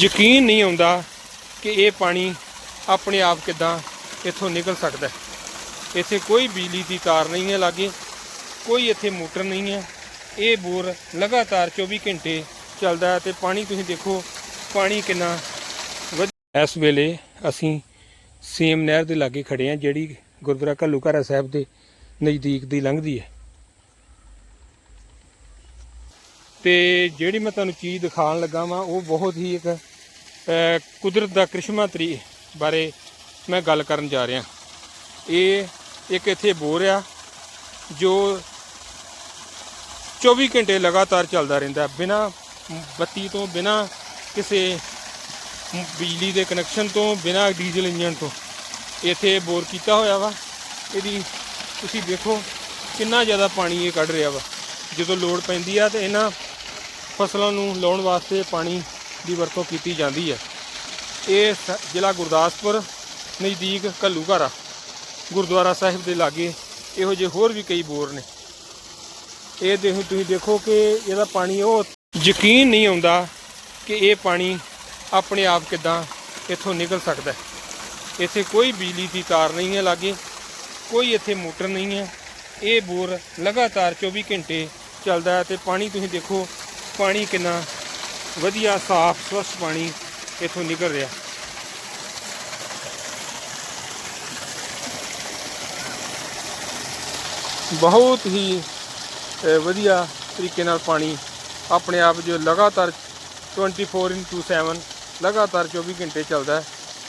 ਯਕੀਨ ਨਹੀਂ ਆਉਂਦਾ ਕਿ ਇਹ ਪਾਣੀ ਆਪਣੇ ਆਪ ਕਿਦਾਂ ਇੱਥੋਂ ਨਿਕਲ ਸਕਦਾ ਇੱਥੇ ਕੋਈ ਬਿਜਲੀ ਦੀ ਤਾਰ ਨਹੀਂ ਹੈ ਲਾਗੇ, ਕੋਈ ਇੱਥੇ ਮੋਟਰ ਨਹੀਂ ਹੈ। ਇਹ ਬੋਰ ਲਗਾਤਾਰ 24 ਘੰਟੇ ਚੱਲਦਾ ਹੈ ਤੇ ਪਾਣੀ ਤੁਸੀਂ ਦੇਖੋ, ਪਾਣੀ ਕਿੰਨਾ ਵਧੀਆ ਇਸ ਵੇਲੇ ਅਸੀਂ ਸੇਮ ਨਹਿਰ ਦੇ ਲਾਗੇ ਖੜੇ ਹਾਂ, ਜਿਹੜੀ ਗੁਰਦੁਆਰਾ ਘੱਲੂਘਾਰਾ ਸਾਹਿਬ ਦੇ ਨਜ਼ਦੀਕ ਦੀ ਲੰਘਦੀ ਹੈ। ਤੇ ਜਿਹੜੀ ਮੈਂ ਤੁਹਾਨੂੰ ਚੀਜ਼ ਦਿਖਾਉਣ ਲੱਗਾ ਵਾਂ, ਉਹ ਬਹੁਤ ਹੀ ਇੱਕ ਕੁਦਰਤ ਦਾ ਕ੍ਰਿਸ਼ਮਾ ਤਰੀ ਬਾਰੇ ਮੈਂ ਗੱਲ ਕਰਨ ਜਾ ਰਿਹਾ। ਇਹ ਇੱਕ ਇੱਥੇ ਬੋਰ ਆ, ਜੋ 24 ਘੰਟੇ ਲਗਾਤਾਰ ਚੱਲਦਾ ਰਹਿੰਦਾ। ਬਿਨਾ ਬੱਤੀ ਤੋਂ, ਬਿਨਾ ਕਿਸੇ ਬਿਜਲੀ ਦੇ ਕਨੈਕਸ਼ਨ ਤੋਂ, ਬਿਨਾ ਡੀਜ਼ਲ ਇੰਜਨ ਤੋਂ। ਇੱਥੇ ਬੋਰ ਕੀਤਾ ਹੋਇਆ ਵਾ। ਇਹਦੀ ਤੁਸੀਂ ਦੇਖੋ ਕਿੰਨਾ ਜ਼ਿਆਦਾ ਪਾਣੀ ਇਹ ਕੱਢ ਰਿਹਾ ਵਾ। ਜਦੋਂ ਲੋੜ ਪੈਂਦੀ ਆ ਤੇ ਇਹਨਾਂ ਫਸਲਾਂ ਨੂੰ ਲਾਉਣ ਵਾਸਤੇ ਪਾਣੀ ਦੀ ਵਰਤੋਂ ਕੀਤੀ ਜਾਂਦੀ ਹੈ ਇਹ ਸ- ਜ਼ਿਲ੍ਹਾ ਗੁਰਦਾਸਪੁਰ, ਨਜ਼ਦੀਕ ਘੱਲੂਘਾਰਾ, ਗੁਰਦੁਆਰਾ ਸਾਹਿਬ ਦੇ ਲਾਗੇ ਇਹੋ ਜਿਹੇ ਹੋਰ ਵੀ ਕਈ ਬੋਰ ਨੇ ਇਹ ਦੇਖੋ, ਤੁਸੀਂ ਦੇਖੋ ਕਿ ਇਹਦਾ ਪਾਣੀ ਉਹ ਯਕੀਨ ਨਹੀਂ ਆਉਂਦਾ ਕਿ ਇਹ ਪਾਣੀ ਆਪਣੇ ਆਪ ਕਿਦਾਂ ਇੱਥੋਂ ਨਿਕਲ ਸਕਦਾ ਹੈ। ਇੱਥੇ ਕੋਈ ਬਿਜਲੀ ਦੀ ਤਾਰ ਨਹੀਂ ਹੈ ਲਾਗੇ, ਕੋਈ ਇੱਥੇ ਮੋਟਰ ਨਹੀਂ ਹੈ ਇਹ ਬੋਰ ਲਗਾਤਾਰ 24 ਘੰਟੇ ਚੱਲਦਾ ਹੈ ਤੇ ਪਾਣੀ ਤੁਸੀਂ ਦੇਖੋ, ਪਾਣੀ ਕਿੰਨਾ ਵਧੀਆ ਸਾਫ਼, ਸਵੱਛ ਪਾਣੀ ਇੱਥੋਂ ਨਿਕਲ ਰਿਹਾ। ਬਹੁਤ ਹੀ ਵਧੀਆ ਤਰੀਕੇ ਨਾਲ ਪਾਣੀ ਆਪਣੇ ਆਪ ਜੋ ਲਗਾਤਾਰ 24/7 ਲਗਾਤਾਰ 24 ਘੰਟੇ ਚੱਲਦਾ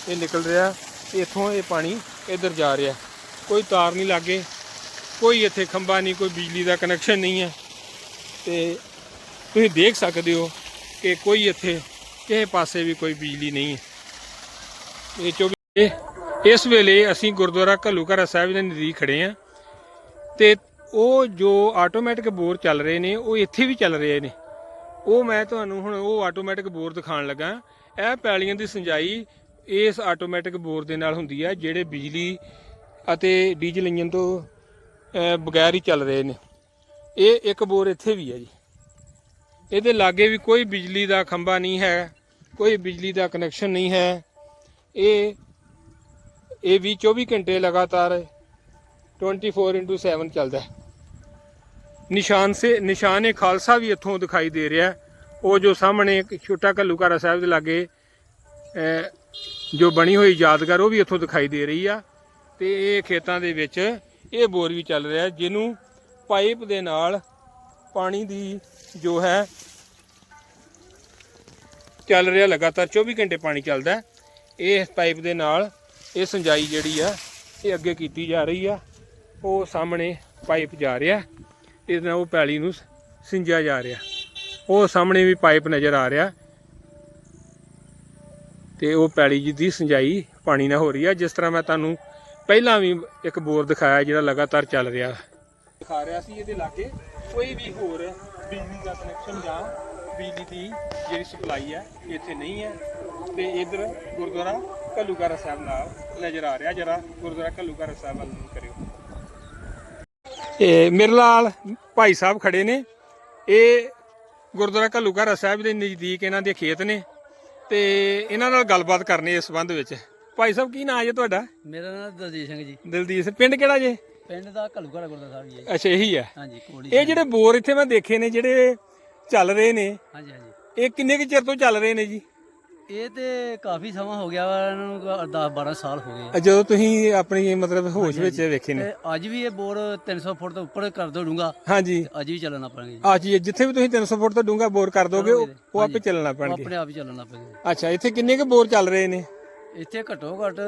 ਇਹ ਨਿਕਲ ਰਿਹਾ, ਇੱਥੋਂ ਇਹ ਪਾਣੀ ਇੱਧਰ ਜਾ ਰਿਹਾ। ਕੋਈ ਤਾਰ ਨਹੀਂ ਲਾਗੇ, ਕੋਈ ਇੱਥੇ ਖੰਭਾ ਨਹੀਂ, ਕੋਈ ਬਿਜਲੀ ਦਾ ਕਨੈਕਸ਼ਨ ਨਹੀਂ ਹੈ। ਤੇ ਤੁਸੀਂ ਦੇਖ ਸਕਦੇ ਹੋ ਕਿ ਕੋਈ ਇੱਥੇ ਕਿਸੇ ਪਾਸੇ ਵੀ ਕੋਈ ਬਿਜਲੀ ਨਹੀਂ ਹੈ। ਇਹ 24 ਇਸ ਵੇਲੇ ਅਸੀਂ ਗੁਰਦੁਆਰਾ ਘੱਲੂਘਾਰਾ ਸਾਹਿਬ ਦੇ ਨਜ਼ਦੀਕ ਖੜੇ ਹਾਂ ਤੇ ਉਹ ਜੋ ਆਟੋਮੈਟਿਕ ਬੋਰ ਚੱਲ ਰਹੇ ਨੇ, ਉਹ ਇੱਥੇ ਵੀ ਚੱਲ ਰਹੇ ਨੇ। ਉਹ ਮੈਂ ਤੁਹਾਨੂੰ ਹੁਣ ਉਹ ਆਟੋਮੈਟਿਕ ਬੋਰ ਦਿਖਾਉਣ ਲੱਗਾ। ਇਹ ਪੈਲੀਆਂ ਦੀ ਸਿੰਜਾਈ ਇਸ ਆਟੋਮੈਟਿਕ ਬੋਰ ਦੇ ਨਾਲ ਹੁੰਦੀ ਹੈ, ਜਿਹੜੇ ਬਿਜਲੀ ਅਤੇ ਡੀਜ਼ਲ ਇੰਜਨ ਤੋਂ ਬਗੈਰ ਹੀ ਚੱਲ ਰਹੇ ਨੇ। ਇਹ ਇੱਕ ਬੋਰ ਇੱਥੇ ਵੀ ਹੈ ਜੀ। ਇਹਦੇ ਲਾਗੇ ਵੀ ਕੋਈ ਬਿਜਲੀ ਦਾ ਖੰਭਾ ਨਹੀਂ ਹੈ। ਕੋਈ ਬਿਜਲੀ ਦਾ ਕਨੈਕਸ਼ਨ ਨਹੀਂ ਹੈ। ਇਹ ਇਹ ਵੀ 24 ਘੰਟੇ ਲਗਾਤਾਰ 24/7 ਚੱਲਦਾ ਹੈ। ਨਿਸ਼ਾਨ ਸੇ, ਨਿਸ਼ਾਨ ਖਾਲਸਾ ਵੀ ਇੱਥੋਂ ਦਿਖਾਈ ਦੇ ਰਿਹਾ ਉਹ ਜੋ ਸਾਹਮਣੇ ਛੋਟਾ ਘੱਲੂਘਾਰਾ ਸਾਹਿਬ ਦੇ ਲਾਗੇ ਜੋ ਬਣੀ ਹੋਈ ਯਾਦਗਾਰ, ਉਹ ਵੀ ਇੱਥੋਂ ਦਿਖਾਈ ਦੇ ਰਹੀ ਆ। ਤੇ ਇਹ ਖੇਤਾਂ ਦੇ ਵਿੱਚ ਇਹ ਬੋਰ ਵੀ ਚੱਲ ਰਿਹਾ ਜਿਹਨੂੰ ਪਾਈਪ ਦੇ ਨਾਲ ਪਾਣੀ ਦੀ ਜੋ ਹੈ ਚੱਲ ਰਿਹਾ ਲਗਾਤਾਰ 24 ਘੰਟੇ ਪਾਣੀ ਚੱਲਦਾ ਇਹ ਪਾਈਪ ਦੇ ਨਾਲ ਇਹ ਸਿੰਜਾਈ ਜਿਹੜੀ ਆ, ਇਹ ਅੱਗੇ ਕੀਤੀ ਜਾ ਰਹੀ ਆ। ਉਹ ਸਾਹਮਣੇ ਪਾਈਪ ਜਾ ਰਿਹਾ ਇਹਦੇ ਨਾਲ ਉਹ ਪੈਲੀ ਨੂੰ ਸਿੰਜਿਆ ਜਾ ਰਿਹਾ ਉਹ ਸਾਹਮਣੇ ਵੀ ਪਾਈਪ ਨਜ਼ਰ ਆ ਰਿਹਾ ਤੇ ਉਹ ਪੈਲੀ ਜੀ ਦੀ ਸਿੰਜਾਈ ਪਾਣੀ ਨਾਲ ਹੋ ਰਹੀ ਆ। ਜਿਸ ਤਰ੍ਹਾਂ ਮੈਂ ਤੁਹਾਨੂੰ ਪਹਿਲਾਂ ਵੀ ਇੱਕ ਬੋਰ ਦਿਖਾਇਆ ਜਿਹੜਾ ਲਗਾਤਾਰ ਚੱਲ ਰਿਹਾ ਦਿਖਾ ਰਿਹਾ ਸੀ ਇਹਦੇ ਲਾਗੇ ਕੋਈ ਵੀ ਹੋਰ ਬਿਜਲੀ ਦਾ ਕਨੈਕਸ਼ਨ ਜਾਂ ਬਿਜਲੀ ਦੀ ਜਿਹੜੀ ਸਪਲਾਈ ਹੈ ਇੱਥੇ ਨਹੀਂ ਹੈ। ਤੇ ਇਧਰ ਗੁਰਦੁਆਰਾ ਘੱਲੂਘਾਰਾ ਸਾਹਿਬ ਨਾਲ ਨਜ਼ਰ ਆ ਰਿਹਾ। ਜਰਾ ਗੁਰਦੁਆਰਾ ਘੱਲੂਘਾਰਾ ਸਾਹਿਬ ਵੱਲ ਨੂੰ ਕਰਿਓ। ਇਹ ਮੇਰੇ ਨਾਲ ਭਾਈ ਸਾਹਿਬ ਖੜੇ ਨੇ। ਇਹ ਗੁਰਦੁਆਰਾ ਘੱਲੂਘਾਰਾ ਸਾਹਿਬ ਦੇ ਨਜ਼ਦੀਕ ਇਹਨਾਂ ਦੇ ਖੇਤ ਨੇ। ਤੇ ਇਹਨਾਂ ਨਾਲ ਗੱਲਬਾਤ ਕਰਨੀ ਇਸ ਸੰਬੰਧ ਵਿੱਚ। ਭਾਈ ਸਾਹਿਬ ਕੀ ਨਾਂ ਹੈ ਤੁਹਾਡਾ? ਮੇਰਾ ਨਾਮ ਦਲਜੀਤ ਸਿੰਘ ਜੀ। ਦਲਜੀਤ ਸਿੰਘ ਪਿੰਡ ਕਿਹੜਾ ਜੇ? ਪਿੰਡ ਦਾ ਘੱਲੂਘਾਰਾ ਗੁਰਦਾ ਸਾਹਿਬ ਜੀ। ਅੱਛਾ ਇਹੀ ਹੈ। ਹਾਂਜੀ ਕੋਲੀ ਇਹ ਜਿਹੜੇ ਬੋਰ ਇੱਥੇ ਮੈਂ ਦੇਖੇ ਨੇ ਜਿਹੜੇ ਚੱਲ ਰਹੇ ਨੇ। ਹਾਂਜੀ ਹਾਂਜੀ। ਇਹ ਕਿੰਨੇ ਕੁ ਚਿਰ ਤੋਂ ਚੱਲ ਰਹੇ ਨੇ ਜੀ? ਇਹ ਤੇ ਕਾਫੀ ਸਮਾਂ ਹੋ ਗਿਆ ਵਾ ਇਹਨਾਂ ਨੂੰ 10 12 ਸਾਲ ਹੋ ਗਏ ਆ। ਜਦੋਂ ਤੁਸੀਂ ਆਪਣੀ ਮਤਲਬ ਹੋਸ਼ ਵਿੱਚ ਵੇਖੇ ਨੇ। ਤੇ ਅੱਜ ਵੀ ਇਹ ਬੋਰ 300 ਫੁੱਟ ਤੋਂ ਉੱਪਰ ਕਰ ਦੋ ਡੂੰਗਾ ਹਾਂਜੀ ਅੱਜ ਵੀ ਚੱਲਣਾ ਪੈਣਗੇ ਜੀ। ਆ ਜੀ ਜਿੱਥੇ ਵੀ ਤੁਸੀਂ 300 ਫੁੱਟ ਤੋਂ ਡੂੰਘਾ ਬੋਰ ਕਰ ਦੋਗੇ ਉਹ ਉਹ ਆਪੇ ਚੱਲਣਾ ਉਹ ਪੈਣਗੇ ਆਪਣੇ ਆਪ ਹੀ ਚੱਲਣਾ ਪੈਣਗੇ ਅੱਛਾ ਇੱਥੇ ਕਿੰਨੇ ਕੁ ਬੋਰ ਚੱਲ ਰਹੇ ਨੇ? ਇੱਥੇ ਘੱਟੋ ਘੱਟ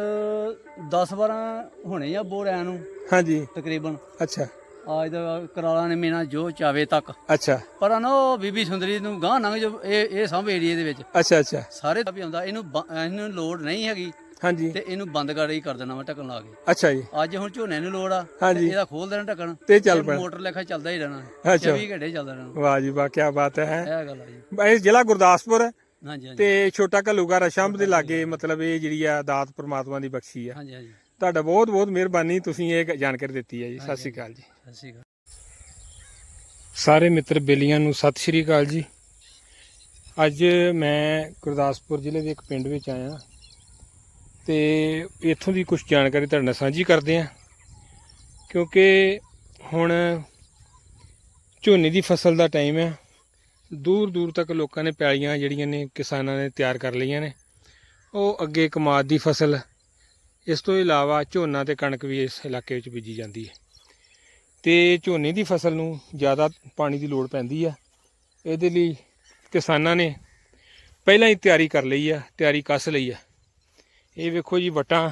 10 12 ਹੋਣੇ ਆ ਬੋਰ ਐ ਨੂੰ। ਹਾਂਜੀ। ਤਕਰੀਬਨ। ਅੱਛਾ। ਅੱਜ ਦਾ ਕਰਾਲਾ ਨੇ ਮੇਨਾ ਜੋ ਚਾਵੇ ਤੱਕ। ਅੱਛਾ। ਪਰ ਨਾ ਉਹ ਬੀਬੀ ਸੁੰਦਰੀ ਨੂੰ ਗਾਂ ਲੰਘ ਜੋ ਇਹ ਇਹ ਸਭ ਏਰੀਏ ਦੇ ਵਿੱਚ। ਅੱਛਾ ਅੱਛਾ। ਸਾਰੇ ਵੀ ਆਉਂਦਾ ਇਹਨੂੰ ਬ- ਇਹਨੂੰ ਲੋਡ ਨਹੀਂ ਹੈਗੀ। ਹਾਂਜੀ। ਤੇ ਇਹਨੂੰ ਬੰਦ ਕਰ ਹੀ ਕਰ ਦੇਣਾ ਵਾ ਢੱਕਣ ਲਾ ਕੇ। ਅੱਛਾ ਜੀ। ਅੱਜ ਹੁਣ ਝੋਨੇ ਨੂੰ ਲੋੜ ਆ ਹਾਂਜੀ। ਇਹਦਾ ਖੋਲ ਦੇਣਾ ਢੱਕਣ। ਤੇ ਚੱਲ ਪੈਣਾ। ਮੋਟਰ ਲੈਖਾ ਚੱਲਦਾ ਹੀ ਰਹਿਣਾ ਅੱਛਾ। 24 ਘੰਟੇ ਚੱਲਦਾ ਰਹਿਣਾ। ਵਾਹ ਜੀ ਵਾਹ ਕੀ ਬਾਤ ਹੈ। ਇਹ ਗੱਲ ਆ ਜੀ। ਇਹ ਜ਼ਿਲ੍ਹਾ ਗੁਰਦਾਸਪੁਰ ਹਾਂਜੀ ਹਾਂਜੀ। ਤੇ ਛੋਟਾ ਘੱਲੂਘਾਰਾ ਸ਼ੰਭ ਦੇ ਲਾਗੇ ਮਤਲਬ ਇਹ ਜਿਹੜੀ ਆ ਦਾਤ ਪ੍ਰਮਾਤਮਾ ਦੀ ਬਖਸ਼ੀ ਆ। ਹਾਂਜੀ ਹਾਂਜੀ। ਤੁਹਾਡਾ ਬਹੁਤ ਬਹੁਤ ਮਿਹਰਬਾਨੀ ਤੁਸੀਂ ਇਹ ਜਾਣਕਾਰੀ ਦਿੱਤੀ ਹੈ ਜੀ। ਸਤਿ ਸ਼੍ਰੀ ਅਕਾਲ ਜੀ। ਸਤਿ ਸ਼੍ਰੀ ਅਕਾਲ। ਸਾਰੇ ਮਿੱਤਰ ਬੇਲੀਆਂ ਨੂੰ ਸਤਿ ਸ਼੍ਰੀ ਅਕਾਲ ਜੀ। ਅੱਜ ਮੈਂ ਗੁਰਦਾਸਪੁਰ ਜ਼ਿਲ੍ਹੇ ਦੇ ਇੱਕ ਪਿੰਡ ਵਿੱਚ ਆਇਆ ਤੇ ਇੱਥੋਂ ਦੀ ਕੁਝ ਜਾਣਕਾਰੀ ਤੁਹਾਡੇ ਨਾਲ ਸਾਂਝੀ ਕਰਦੇ ਹਾਂ। ਕਿਉਂਕਿ ਹੁਣ ਝੋਨੇ ਦੀ ਫਸਲ ਦਾ ਟਾਈਮ ਹੈ। ਦੂਰ ਦੂਰ ਤੱਕ ਲੋਕਾਂ ਨੇ ਪੈਲੀਆਂ ਜਿਹੜੀਆਂ ਨੇ ਕਿਸਾਨਾਂ ਨੇ ਤਿਆਰ ਕਰ ਲਈਆਂ ਨੇ। ਉਹ ਅੱਗੇ ਕਮਾਦ ਦੀ ਫਸਲ ਇਸ ਤੋਂ ਇਲਾਵਾ ਝੋਨਾ ਤੇ ਕਣਕ ਵੀ ਇਸ ਇਲਾਕੇ ਵਿੱਚ ਬੀਜੀ ਜਾਂਦੀ ਹੈ। ਤੇ ਝੋਨੇ ਦੀ ਫਸਲ ਨੂੰ ਜ਼ਿਆਦਾ ਪਾਣੀ ਦੀ ਲੋੜ ਪੈਂਦੀ ਆ। ਇਹਦੇ ਲਈ ਕਿਸਾਨਾਂ ਨੇ ਪਹਿਲਾਂ ਹੀ ਤਿਆਰੀ ਕਰ ਲਈ ਆ, ਤਿਆਰੀ ਕੱਸ ਲਈ ਆ। ਇਹ ਵੇਖੋ ਜੀ ਵਟਾਂ,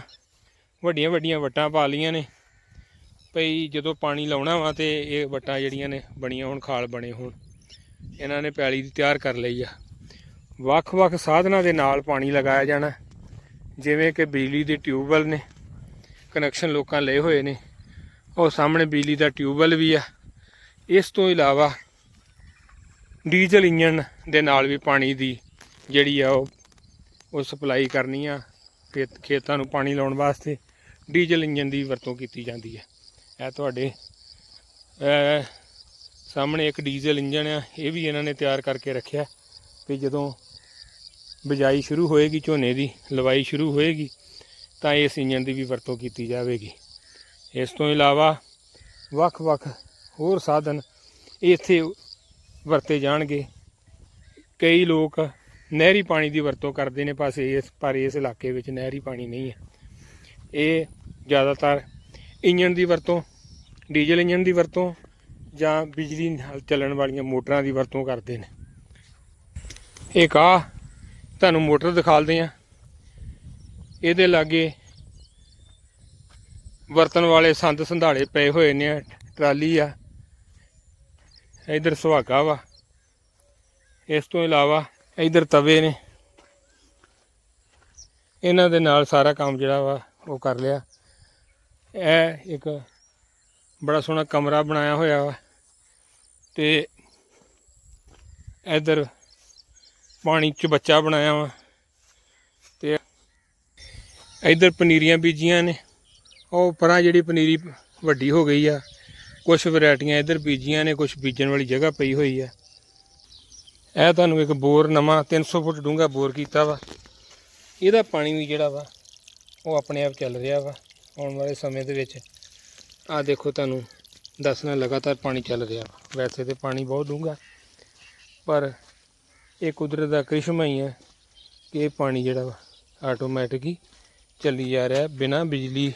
ਵੱਡੀਆਂ ਵੱਡੀਆਂ ਵਟਾਂ ਪਾ ਲੀਆਂ ਨੇ। ਭਈ ਜਦੋਂ ਪਾਣੀ ਲਾਉਣਾ ਵਾ ਤੇ ਇਹ ਵਟਾਂ ਜਿਹੜੀਆਂ ਨੇ ਬਣੀਆਂ ਹੁਣ, ਖਾਲ ਬਣੇ ਹੋਣ, ਇਹਨਾਂ ਨੇ ਪੈਲੀ ਦੀ ਤਿਆਰ ਕਰ ਲਈ ਆ। ਵੱਖ-ਵੱਖ ਸਾਧਨਾਂ ਦੇ ਨਾਲ ਪਾਣੀ ਲਗਾਇਆ ਜਾਣਾ। ਜਿਵੇਂ ਕਿ ਬਿਜਲੀ ਦੇ ਟਿਊਬਵੈੱਲ ਨੇ, ਕਨੈਕਸ਼ਨ ਲੋਕਾਂ ਲਏ ਹੋਏ ਨੇ, ਉਹ ਸਾਹਮਣੇ ਬਿਜਲੀ ਦਾ ਟਿਊਬਵੈੱਲ ਵੀ ਆ। ਇਸ ਤੋਂ ਇਲਾਵਾ ਡੀਜ਼ਲ ਇੰਜਨ ਦੇ ਨਾਲ ਵੀ ਪਾਣੀ ਦੀ ਜਿਹੜੀ ਆ ਉਹ ਉਹ ਸਪਲਾਈ ਕਰਨੀ ਆ, ਖੇਤ, ਖੇਤਾਂ ਨੂੰ ਪਾਣੀ ਲਾਉਣ ਵਾਸਤੇ ਡੀਜ਼ਲ ਇੰਜਨ ਦੀ ਵਰਤੋਂ ਕੀਤੀ ਜਾਂਦੀ ਹੈ ਇਹ ਤੁਹਾਡੇ ਸਾਹਮਣੇ ਇੱਕ ਡੀਜ਼ਲ ਇੰਜਨ ਆ, ਇਹ ਵੀ ਇਹਨਾਂ ਨੇ ਤਿਆਰ ਕਰਕੇ ਰੱਖਿਆ ਕਿ ਜਦੋਂ ਬਿਜਾਈ ਸ਼ੁਰੂ ਹੋਏਗੀ, ਝੋਨੇ ਦੀ ਲਵਾਈ ਸ਼ੁਰੂ ਹੋਏਗੀ, ਤਾਂ ਇਸ ਇੰਜਨ ਦੀ ਵੀ ਵਰਤੋਂ ਕੀਤੀ ਜਾਵੇਗੀ। ਇਸ ਤੋਂ ਇਲਾਵਾ ਵੱਖ-ਵੱਖ ਹੋਰ ਸਾਧਨ ਇੱਥੇ ਵਰਤੇ ਜਾਣਗੇ। ਕਈ ਲੋਕ ਨਹਿਰੀ ਪਾਣੀ ਦੀ ਵਰਤੋਂ ਕਰਦੇ ਨੇ, ਪਾਸੇ ਇਸ, ਪਰ ਇਸ ਇਲਾਕੇ ਵਿੱਚ ਨਹਿਰੀ ਪਾਣੀ ਨਹੀਂ ਹੈ। ਇਹ ਜ਼ਿਆਦਾਤਰ ਇੰਜਨ ਦੀ ਵਰਤੋਂ, ਡੀਜ਼ਲ ਇੰਜਨ ਦੀ ਵਰਤੋਂ ਜਾਂ ਬਿਜਲੀ ਨਾਲ ਚੱਲਣ ਵਾਲੀਆਂ ਮੋਟਰਾਂ ਦੀ ਵਰਤੋਂ ਕਰਦੇ ਨੇ। ਇੱਕ ਆ ਤੁਹਾਨੂੰ ਮੋਟਰ ਦਿਖਾਲਦੇ ਆ ਇਹਦੇ ਲਾਗੇ ਵਰਤਣ ਵਾਲੇ ਸੰਦ ਸੰਧਾੜੇ ਪਏ ਹੋਏ ਨੇ ਟਰਾਲੀ ਆ। ਇਧਰ ਸੁਹਾਗਾ ਵਾ। ਇਸ ਤੋਂ ਇਲਾਵਾ ਇਧਰ ਤਵੇ ਨੇ। ਇਹਨਾਂ ਦੇ ਨਾਲ ਸਾਰਾ ਕੰਮ ਜਿਹੜਾ ਵਾ, ਉਹ ਕਰ ਲਿਆ। ਇਹ ਇੱਕ ਬੜਾ ਸੋਹਣਾ ਕਮਰਾ ਬਣਾਇਆ ਹੋਇਆ ਵਾ। ਤੇ ਇਧਰ ਪਾਣੀ ਚ ਬੱਚਾ ਬਣਾਇਆ ਵਾ। ਤੇ ਇਧਰ ਪਨੀਰੀਆਂ ਬੀਜੀਆਂ ਨੇ। ਉਹ ਪਰਾਂ ਜਿਹੜੀ ਪਨੀਰੀ ਵੱਡੀ ਹੋ ਗਈ ਆ ਕੁਝ ਵੈਰਾਈਟੀਆਂ ਇਧਰ ਬੀਜੀਆਂ ਨੇ ਕੁਝ ਬੀਜਣ ਵਾਲੀ ਜਗ੍ਹਾ ਪਈ ਹੋਈ ਆ। ਇਹ ਤੁਹਾਨੂੰ ਇੱਕ ਬੋਰ ਨਵਾਂ 300 ਫੁੱਟ ਡੂੰਘਾ ਬੋਰ ਕੀਤਾ ਵਾ। ਇਹਦਾ ਪਾਣੀ ਵੀ ਜਿਹੜਾ ਵਾ, ਉਹ ਆਪਣੇ ਆਪ ਚੱਲ ਰਿਹਾ ਵਾ, ਆਉਣ ਵਾਲੇ ਸਮੇਂ ਦੇ ਵਿੱਚ। ਆ ਦੇਖੋ ਤੁਹਾਨੂੰ ਦੱਸਣਾ ਲਗਾਤਾਰ ਪਾਣੀ ਚੱਲ ਰਿਹਾ ਵਾ। ਵੈਸੇ ਤੇ ਪਾਣੀ ਬਹੁਤ ਡੂੰਘਾ, ਪਰ ਇਹ ਕੁਦਰਤ ਦਾ ਕ੍ਰਿਸ਼ਮਾ ਹੀ ਹੈ ਕਿ ਇਹ ਪਾਣੀ ਜਿਹੜਾ ਵਾ ਆਟੋਮੈਟਿਕ ਹੀ ਚੱਲੀ ਜਾ ਰਿਹਾ ਬਿਨਾਂ ਬਿਜਲੀ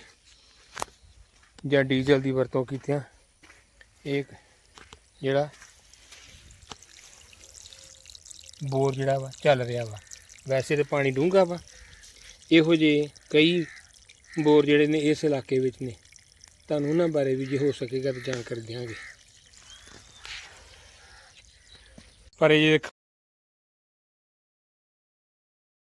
ਜਾਂ ਡੀਜ਼ਲ ਦੀ ਵਰਤੋਂ ਕੀਤਿਆਂ ਇਹ ਜਿਹੜਾ ਬੋਰ ਜਿਹੜਾ ਵਾ ਚੱਲ ਰਿਹਾ ਵਾ। ਵੈਸੇ ਤੇ ਪਾਣੀ ਡੂੰਘਾ ਵਾ। ਇਹੋ ਜਿਹੇ ਕਈ ਬੋਰ ਜਿਹੜੇ ਨੇ ਇਸ ਇਲਾਕੇ ਵਿੱਚ ਨੇ। ਤੁਹਾਨੂੰ ਉਹਨਾਂ ਬਾਰੇ ਵੀ ਜੇ ਹੋ ਸਕੇਗਾ ਤਾਂ ਜਾਣਕਾਰੀ ਦਿਆਂਗੇ। ਪਰ ਇਹ